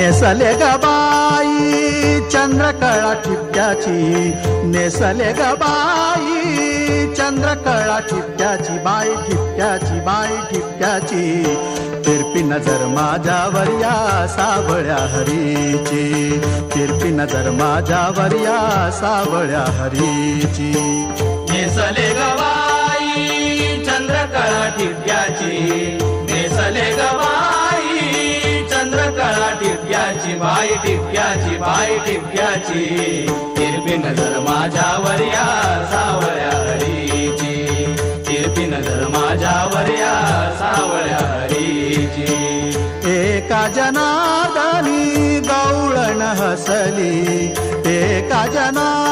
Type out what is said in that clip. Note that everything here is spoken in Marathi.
नेसले ग बाई चंद्रकळा ठिपक्याची नेसले ग बाई चंद्रकळा ठिपक्याची बाई ठिपक्याची बाई ठिपक्याची तिरपी नजर माझ्यावर या सावळ्या हरीची. तिरपी नजर माझ्यावर या सावळ्या हरीची. नेसले गवाई चंद्रकळा टिप्प्याची बाई टिपक्याची बाई टिपक्याची तिरपी नजर माझ्यावर या सावळ्या हरीची. तिरपी नजर माझ्यावर या सावळ्या हरीची. एका जनार्दनी गौळण हसली. एका जना